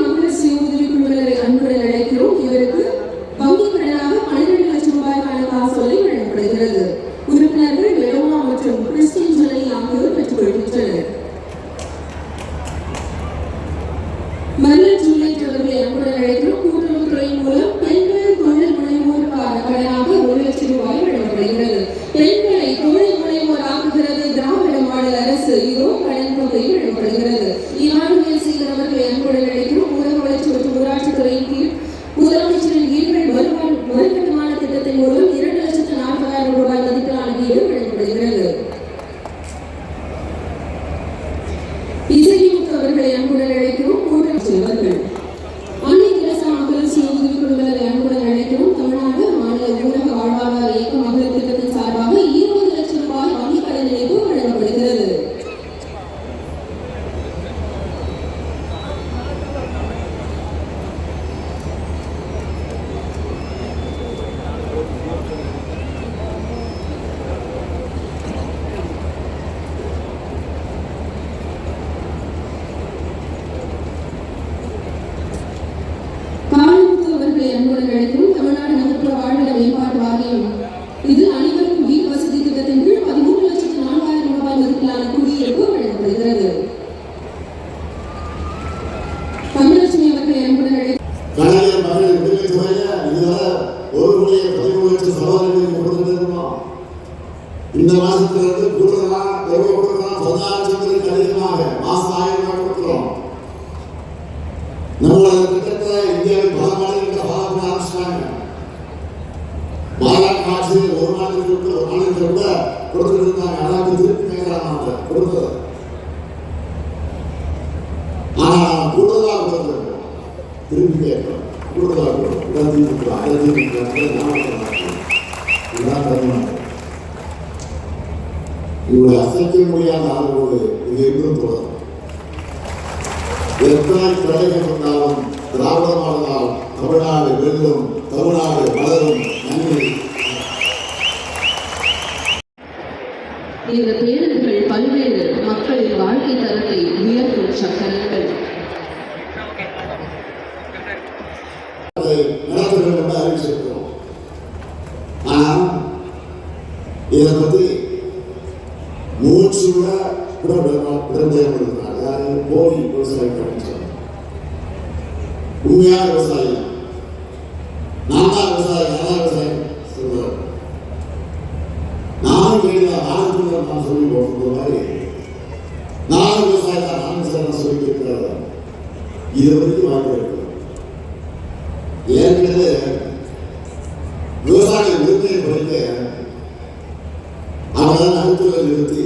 மகளிர் சுய அன்புடன் அழைக்கிறோம். இவருக்கு வங்கி கடனாக பன்னிரண்டு லட்சம் ரூபாய்க்கான காசோலை வழங்கப்படுகிறது. உறுப்பினர்கள் மற்றும் கிறிஸ்டின் ஜொலி ஆகியோர் பெற்றுக்கொள்கின்றனர். மல்லர் ஜூலியட் அவர்களை அன்புடன் அழைக்கிறோம். கூட்டுறவுத்துறை மூலம் பல்வேறு தொழில் முனைவோருக்கான கடனாக ஒரு லட்சம் ரூபாய் வழங்கப்படுகிறது. மகளிர் விடுதலை இதுவரை ஒரு கோடியே பதிமூணு லட்சம் சகோதரிகளுக்கு இந்த மாசத்துல கூடுதலா எவ்வளவு அதிகமாக மாசம் ஆயிரம் ரூபாய் கொடுக்கிறோம். நம்மளோட திட்டத்தை இந்தியாவில் பல ஃபாலோ பண்ண ஆரம்பிச்சிட்டாங்க. ஆட்சி ஒரு மாநிலத்தில் ஒரு மாநிலத்தில் கூட கொடுத்துட்டு இருந்தாங்க அதாவது திருப்பி கொடுத்தது. கூடுதலாக கொடுத்துருக்கோம் திரும்பி கேட்கலாம் கூடுதலாக கொடுக்கும் இதான் தீர்ப்பு இதுதான் தருமானம் முடியாத ஆளுகளோடு இது இன்னும் தொடரும் எத்தனை வந்தாலும் திராவிட மாடலால் தமிழ்நாடு வெல்லும் தமிழ்நாடு வளரும் நன்றி இந்த பேருந்துகள் பல்வேறு மக்களின் வாழ்க்கை தரத்தை உயர்த்தும் சக்கரங்கள் அதை நடத்த என்று அறிவிச்சிருக்கிறோம். ஆனால் இதை பற்றி மூச்சு கூட கூட விடம்பெயர்ந்திருக்கிறார் யாரு போலி விவசாயி கமிஷன் உண்மையான விவசாயி. நான் தான் விவசாயி நான் விவசாயி சொல்றாரு. நானும் கேட்கல நானும் நான் சொல்லி போகிற மாதிரி நானும் விவசாயி தான் நானும் விவசாயம் சொல்லி இது வரைக்கும் வாய்ப்பு இருக்கு ஏற்கனவே விவசாய உரிமையை படிக்க அவனை நிறுத்தி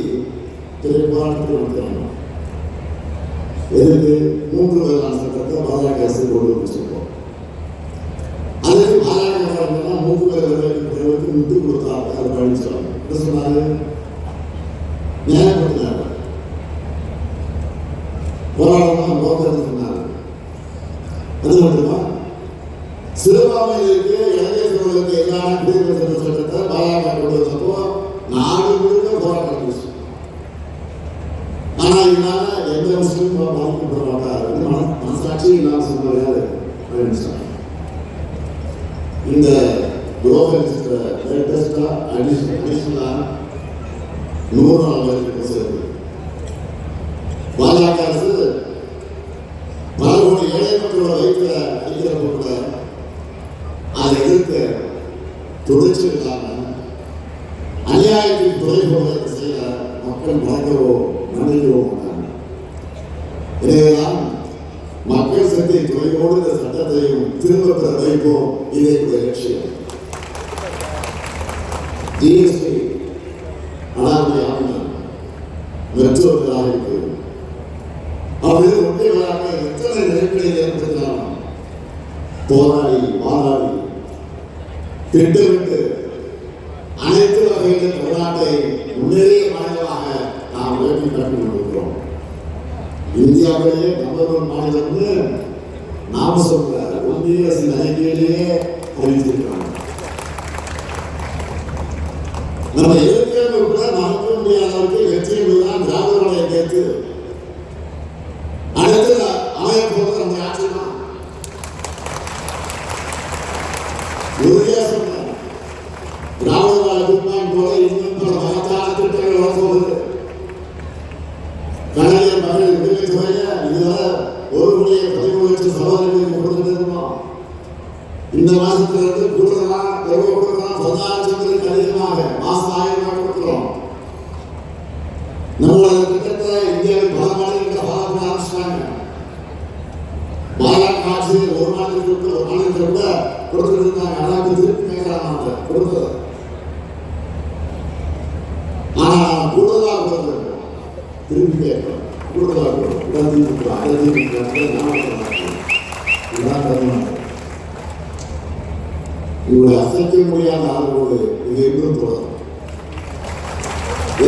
திரைப்பாடத்தில் போராட்டத்தில் எதுக்கு? மூன்று வேளாண் சட்டத்தை பாஜக அரசு கொண்டு வந்து வச்சிருக்கோம். அதுக்கு பாஜக மூன்று வேலைக்கு விட்டு கொடுத்தாங்க. அது பழனிசாமி என்ன சொன்னாரு? நியாயப்படுத்தினாங்க போராடணும் நோக்கம் சொன்னாங்க அது மட்டுமா? சிறுபான்மையினருக்கு இளைஞர்களுக்கு எதிரான குடியுரிமை சட்டத்தை பாஜக கொண்டு வந்தப்போ நாடு முஸ்லீம் பாதிக்கப்பட மாட்டார் என்று மன- மனசாட்சி இல்லாம இந்த குளோபல் அடிஷனலா நூறு நாள் சேர்ந்து பாஜக அரசு பல கோடி ஏழை மக்களோட வயிற்றுல அடிக்கிறப்ப கூட அதை எதிர்க்க அநியாயத்தின் துறை போவதற்கு செய்ய மக்கள் மறக்கவோ நினைக்கவோ மாட்டாங்க எனவேதான் மக்கள் சக்தி துறையோடு இந்த சட்டத்தையும் திரும்ப பெற வைப்போம் இதே எங்களுடைய லட்சியம். ஜிஎஸ்டி அனாதை ஆளுநர் மெட்ரோக்களாக இருக்கு அவர்கள் ஒன்றியவராக எத்தனை நெருக்கடி ஏற்படுத்தினாலும் போராடி வாதாடி திட்டமிட்டு அனைத்து வகையிலும் தமிழ்நாட்டை முன்னேறிய மாநிலமாக இந்தியாவிலேயே நம்பர் ஒன் மாநிலம்னு நாம சொல்ற ஒன்றிய அரசின் அறிக்கையிலேயே அறிவித்திருக்கிறாங்க. நம்ம ஏற்கனவே கூட மறக்க முடியாத அளவுக்கு வெற்றி தான் திராவிடருடைய கேட்டு அடுத்து அமைய போவது நம்ம ஆட்சி தான்? உறுதியா சொல்றேன். திராவிட போல இன்னும் பல மகத்தான திட்டங்கள் வரப்போகுது கலைஞர் மகள் விடுதலை துறைய இதுவரை ஒரு கோடியே பதிமூணு லட்சம் சகோதரர்களுக்கு கொடுத்துருக்கோம் இந்த மாசத்துல இருந்து கூடுதலாம் எவ்வளவு கொடுக்கலாம் பதினாறு லட்சத்திற்கு அதிகமாக மாசம் ஆயிரம் ரூபாய் கொடுக்கிறோம் நம்மளோட திட்டத்தை இந்தியாவில் பல மாநிலங்கள் ஃபாலோ பண்ண ஆரம்பிச்சிட்டாங்க பாலாட் ஆட்சி ஒரு நாள் விட்டு ஒரு மாநிலத்தில் கூட கொடுத்துட்டு இருந்தாங்க அதாவது திருப்பி கேட்கிறாங்க கொடுத்தது. ஆனா கூடுதலாக கொடுத்துருக்கோம் திருப்பி கேட்கலாம் கூடுதலாக கொடுக்கும் இதை தீர்த்துக்கலாம் அதை தீர்த்துக்கலாம் இதுதான் தமிழ்நாடு உங்களை அசைக்க முடியாத ஆதரவோடு இது இன்னும் தொடரும்.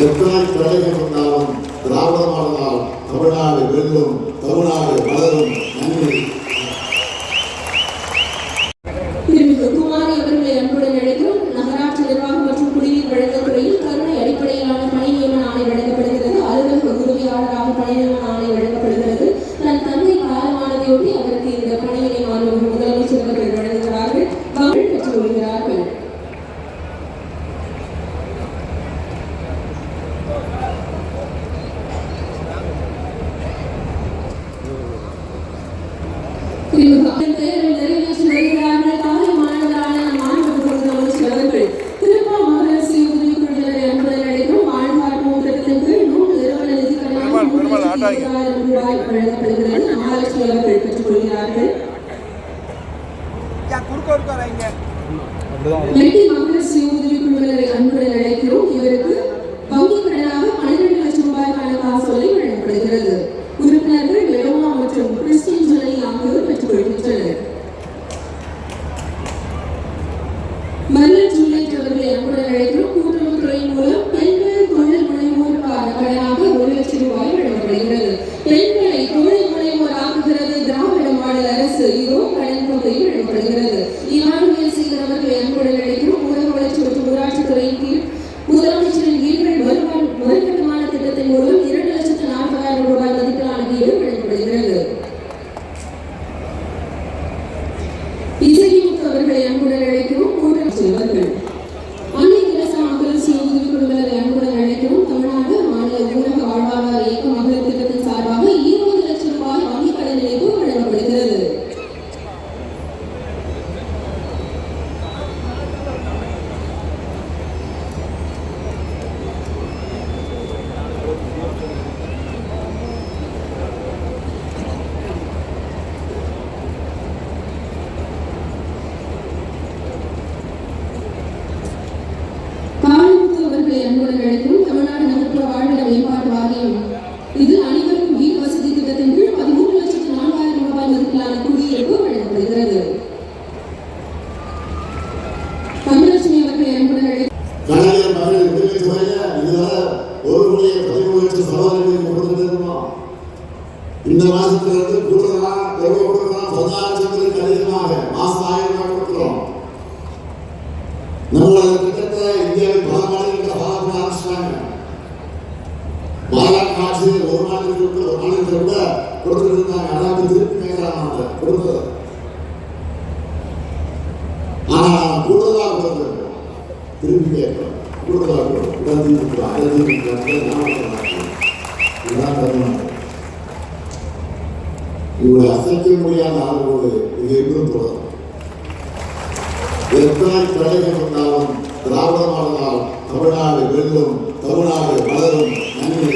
எத்தனை பிரதேசம் இருந்தாலும் திராவிட மாடலால் தமிழ்நாடு வெல்லும் தமிழ்நாடு வளரும் நன்றி. வராங்க மெட்டி மகளிர் சுய உதவிக் குழுவினரை அன்புடன் அழைக்கிறோம். இவருக்கு வங்கி கடனாக பன்னிரண்டு லட்சம் ரூபாய்க்கான காசோலை வழங்கப்படுகிறது. உறுப்பினர்கள் வெடுமா மற்றும் கிறிஸ்டின் ஜலை ஆகியோர் பெற்றுக் கொள்கின்றனர் மல்லர் ஜூலியட் அவர்களை அன்புடன் அழைக்கிறோம் கூட்டுறவுத்துறை மூலம் பெண்கள் தொழில் முனைவோருக்கான கடனாக ஒரு லட்சம் ரூபாய் வழங்கப்படுகிறது பெண்களை தொழில் முனைவோர் ஆக்குகிறது திராவிட மாடல் அரசு இதோ கடன் தொகை வழங்கப்படுகிறது இமானுவேல் சேகர் அவர்களை அன்புடன் அழைக்கிறோம் ஊரக வளர்ச்சி மற்றும் ஊராட்சித் துறையின் கீழ் முதலமைச்சரின் வீடுகள் வருவான் மறுகட்டுமான திட்டத்தின் மூலம் இரண்டு லட்சத்து நாற்பதாயிரம் ரூபாய் மதிப்பிலான வீடு வழங்கப்படுகிறது இசைமுத்து அவர்களை அன்புடன் அழைக்கிறோம் கூட்டம் செல்வர்கள் அன்னை தெரசா மகளிர் சுய உதவிக் குழுவினரை அன்புடன் அழைக்கிறோம் தமிழ்நாடு மாநில ஊரக வாழ்வாதார இயக்க மகளிர் திட்டத்தின் சார்பாக இருபது லட்சம் ரூபாய் வங்கிக் கடன் இணைப்பு வழங்கப்படுகிறது காளிமுத்து அவர்களை அன்புடன் அழைக்கிறோம் தமிழ்நாடு நகர்ப்புற வாழ்விட மேம்பாட்டு வாரியம் இது அனைவருக்கும் வீட்டு வசதி திட்டத்தின் கீழ் பதிமூன்று லட்சத்து நான்காயிரம் ரூபாய் மதிப்பிலான குடியிருப்பு வழங்கப்படுகிறது தமிழட்சுமி அவர்களை அன்புடன் அழைக்கிறோம் கலைஞர் மகள் விடுதலை துறைய இதுவரை ஒரு கோடியே பதிமூணு லட்சம் சகோதரர்களுக்கு கொடுத்துருக்கோம் இந்த மாசத்துல இருந்து கூடுதலாம் எவ்வளவு கொடுக்கலாம் பதினாறு லட்சத்திற்கு அதிகமாக மாசம் ஆயிரம் ரூபாய் கொடுக்கிறோம் நம்மளோட திட்டத்தை இந்தியாவில் பல மாநிலங்கள் ஃபாலோ ஆரம்பிச்சிட்டாங்க ஒரு மாநிலத்தில் ஒரு மாநிலத்தில் கூட கொடுத்துட்டு இருந்தாங்க அதாவது திருப்பி கேட்கிறாங்க கொடுத்தது ஆனா கூடுதலாக கொடுத்துருக்கோம் திருப்பி கேட்கிறோம் கூடுதலாக கொடுக்கும் இதை தீர்த்துக்கலாம் அதை இதுதான் அசைக்க முடியாத ஆதரவோடு இது இன்னும் தொடரும். எத்தனை தடைகள் இருந்தாலும் திராவிடமானதால் தமிழ்நாடு வெல்லும் தமிழ்நாடு வளரும். நன்றி.